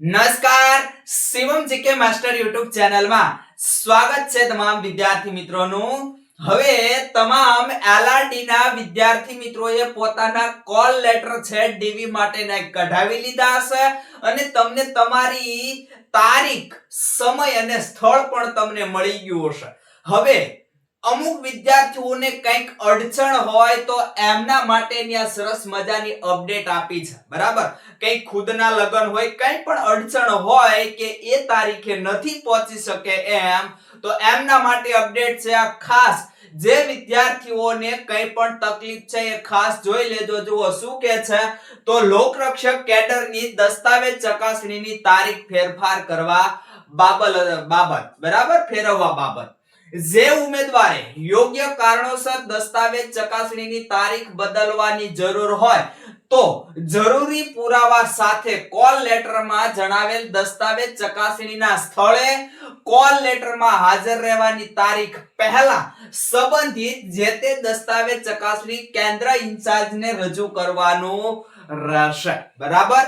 નમસ્કાર. Shivam GK master YouTube ચેનલમાં સ્વાગત છે તમામ વિદ્યાર્થી મિત્રોનું. હવે તમામ એલઆરડી ના વિદ્યાર્થી મિત્રોએ પોતાના કોલ લેટર છે ડીવી માટેના કઢાવી લીધા હશે અને તમને તમારી તારીખ, સમય અને સ્થળ પણ તમને મળી ગયું હશે. હવે અમુક વિદ્યાર્થીઓને કંઈક અડચણ હોય તો એમના માટેની આ સરસ મજાની અપડેટ આપી છે. બરાબર? કંઈક ખુદના લગ્ન હોય, કંઈ પણ અડચણ હોય કે એ તારીખે નથી પહોંચી શકે એમ, તો એમના માટે અપડેટ છે આ ખાસ. જે વિદ્યાર્થીઓને કંઈ પણ તકલીફ છે એ ખાસ જોઈ લેજો. જુઓ, શું કે છે? તો લોકરક્ષક કેડરની દસ્તાવેજ ચકાસણીની તારીખ ફેરફાર કરવા બાબત બાબત, બરાબર? ફેરવવા બાબત. જે ઉમેદવારે યોગ્ય કારણોસર દસ્તાવેજ ચકાસણીની તારીખ બદલવાની જરૂર હોય, તો જરૂરી પુરાવા સાથે કોલ લેટરમાં જણાવેલ દસ્તાવેજ ચકાસણીના સ્થળે કોલ લેટરમાં હાજર રહેવાની તારીખ પહેલા સંબંધિત જે તે દસ્તાવેજ ચકાસણી કેન્દ્ર ઇન્ચાર્જને રજૂ કરવાનું રહેશે. બરાબર?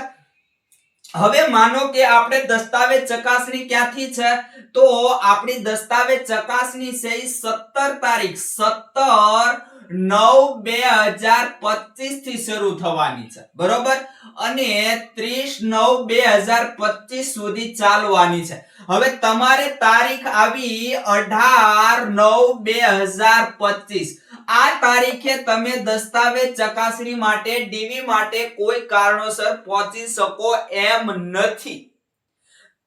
હવે માનો કે આપણે દસ્તાવેજ ચકાસણી ક્યાંથી છે? તો આપણી દસ્તાવેજ ચકાસણી છે સત્તર 17 તારીખ 17 નવ બે હજાર પચીસથી શરૂ થવાની છે. બરોબર? અને ત્રીસ નવ બે હજાર પચીસ સુધી ચાલવાની છે. હવે તમારે તારીખ આવી અઢાર નવ બે હજાર પચીસ. આ તારીખે તમે દસ્તાવેજ ચકાસણી માટે, ડીવી માટે કોઈ કારણોસર પહોંચી શકો એમ નથી.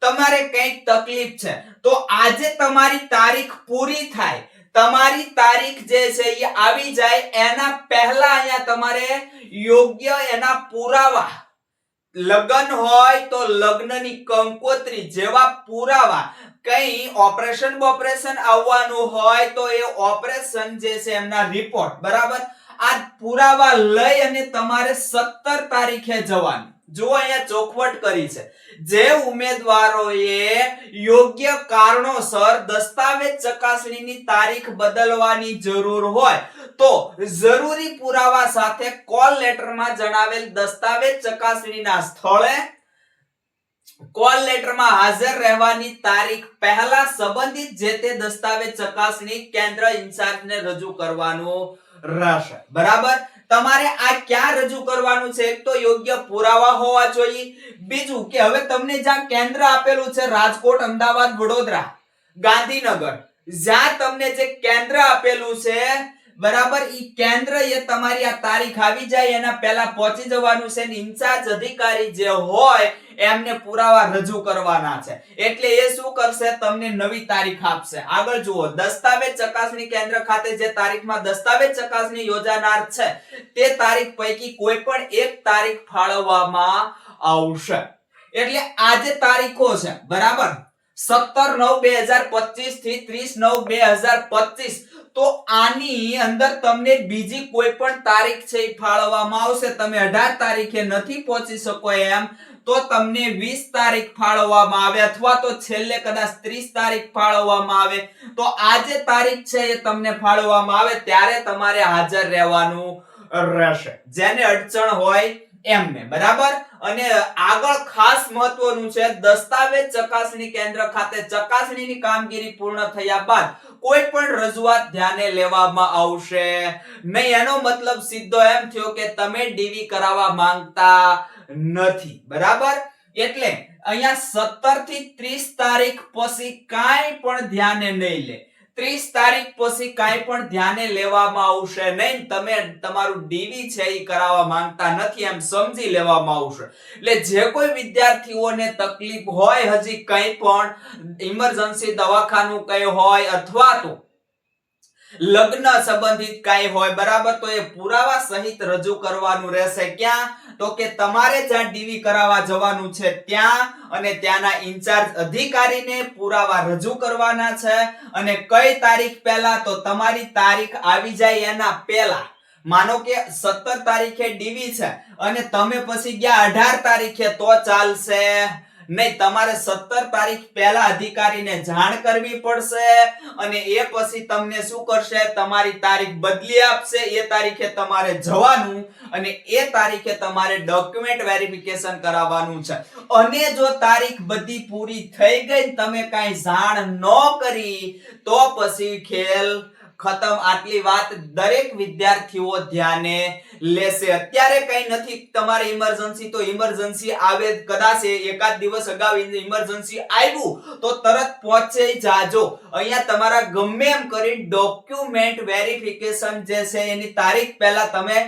તમારે કંઈક તકલીફ છે. તો આજે તમારી તારીખ પૂરી થાય. તમારી તારીખ જે છે એ આવી જાય એના પહેલા અહીંયા તમારે યોગ્ય એના પુરાવા. લગ્ન હોય તો લગ્નની કંકોત્રી જેવા પુરાવા. કઈ ઓપરેશન બોપરેશન આવવાનું હોય તો એ ઓપરેશન જે છે એમના રિપોર્ટ બરાબર? આ પુરાવા લઈ અને તમારે 17 તારીખે જવાનું. જો અહીંયા ચોખવટ કરી છે. જે ઉમેદવારોએ યોગ્ય કારણોસર દસ્તાવેજ ચકાસણીની તારીખ બદલવાની જરૂર હોય, તો જરૂરી પુરાવા સાથે કોલ લેટરમાં જણાવેલ દસ્તાવેજ ચકાસણીના સ્થળે કોલ લેટરમાં હાજર રહેવાની તારીખ પહેલા સંબંધિત જે તે દસ્તાવેજ ચકાસણી કેન્દ્ર ઇન્ચાર્જને રજૂ કરવાનું રહેશે. બરાબર? તમારે આ ક્યાં રજૂ કરવાનું છે? એક તો યોગ્ય પુરાવા હોવા જોઈએ. બીજું કે હવે તમને જ્યાં કેન્દ્ર આપેલું છે રાજકોટ, અમદાવાદ, વડોદરા, ગાંધીનગર, જ્યાં તમને જે કેન્દ્ર આપેલું છે બરાબર, ઈ કેન્દ્ર એ તમારી આ તારીખ આવી જાય, એના પહેલા પહોંચી જવાનું છે ને ઇન્ચાર્જ અધિકારી જે હોય, એમને પુરાવા રજૂ કરવાના છે. એટલે એ શું કરશે? તમને નવી તારીખ આપશે. આગળ જુઓ, દસ્તાવેજ ચકાસણી કેન્દ્ર ખાતે જે તારીખમાં દસ્તાવેજ ચકાસણી યોજાનાર છે, તે તારીખ પૈકી કોઈ પણ એક તારીખ ફાળવવામાં આવશે. એટલે આજે તારીખો છે, બરાબર? સત્તર નવ બે હજાર પચીસથી ત્રીસ નવ બે હજાર પચીસ. તો આની અંદર તમને બીજી કોઈ પણ તારીખ છે એ ફાળવવામાં આવશે. તમે અઢાર તારીખે નથી પહોંચી શકો એમ. તો તમને વીસ તારીખ ફાળવવામાં આવે અથવા તો છેલ્લે કદાચ ત્રીસ તારીખ ફાળવવામાં આવે. તો આ જે તારીખ છે એ તમને ફાળવવામાં આવે ત્યારે તમારે હાજર રહેવાનું રહેશે. જેને અડચણ હોય એમને, બરાબર? અને આગળ ખાસ મહત્વનું છે, દસ્તાવેજ ચકાસણી કેન્દ્ર ખાતે ચકાસણીની કામગીરી પૂર્ણ થયા બાદ કોઈ પણ રજૂઆત ધ્યાને લેવામાં આવશે નહીં. એનો મતલબ સીધો એમ થયો કે તમે ડીવી કરાવવા માંગતા નથી. બરાબર? એટલે અહીંયા 17 થી 30 તારીખ પછી કાંઈ પણ ધ્યાને નહીં લે. 30 તારીખ પછી કાંઈ પણ ધ્યાને લેવામાં આવશે નહીં. તમે તમારું ડીવી છે એ કરાવવા માંગતા નથી, એમ સમજી લેવામાં આવશે. એટલે જે કોઈ વિદ્યાર્થીઓને તકલીફ હોય, હજી કંઈ પણ ઇમરજન્સી દવાખાનું કઈ હોય અથવા તો લગ્ન સંબંધિત કાંઈ હોય, બરાબર, તો એ પુરાવા સહિત રજૂ કરવાનું રહેશે. ક્યાં? તો કે તમારે જ્યાં ડીવી કરાવવા જવાનું છે ત્યાં અને ત્યાંના ઇન્ચાર્જ અધિકારીને પુરાવા રજૂ કરવાના છે અને કઈ તારીખ પહેલા તો તમારી તારીખ આવી જાય એના પહેલા. માનો કે 17 તારીખે ડીવી છે અને તમે પછી ગયા 18 તારીખે તો ચાલશે. નહીં, તમારે સત્તર તારીખ પહેલા અધિકારીને જાણ કરવી પડશે અને એ પછી તમને શું કરશે? તમારી તારીખ બદલી આપશે. એ તારીખે તમારે જવાનું અને એ તારીખે તમારે ડોક્યુમેન્ટ વેરિફિકેશન કરાવવાનું છે. અને જો તારીખ બધી પૂરી થઈ ગઈ તમે કાંઈ જાણ ન કરી, તો પછી ખેલ ખતમ. આટલી વાત દરેક વિદ્યાર્થીઓ ધ્યાને લેશે. અત્યારે કઈ નથી. તમારે ઇમરજન્સી તો ઇમરજન્સી આવે કદાચ એકાદ દિવસ અગાઉ ઇમરજન્સી આવ્યું તો તરત પહોંચે જાજો. અહીંયા તમારા ગમે એમ કરી ડોક્યુમેન્ટ વેરિફિકેશન જે છે એની તારીખ પહેલા તમે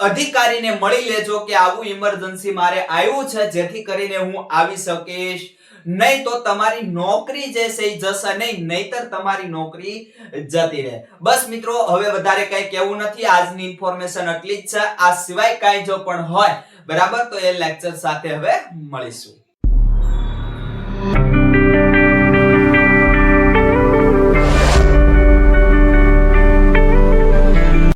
અધિકારીને મળી લેજો કે આવું ઇમરજન્સી મારે આવ્યું છે. જેથી કરીને હું આવી શકીશ. નહીં તો તમારી નોકરી જે છે એ જશે નહીં, નહીતર તમારી નોકરી જતી રહે. બસ મિત્રો, હવે વધારે કઈ કહેવું નથી. આજની ઇન્ફોર્મેશન આટલી જ છે. આ સિવાય કાંઈ જો પણ હોય, બરાબર? તો એ લેક્ચર સાથે હવે મળીશું.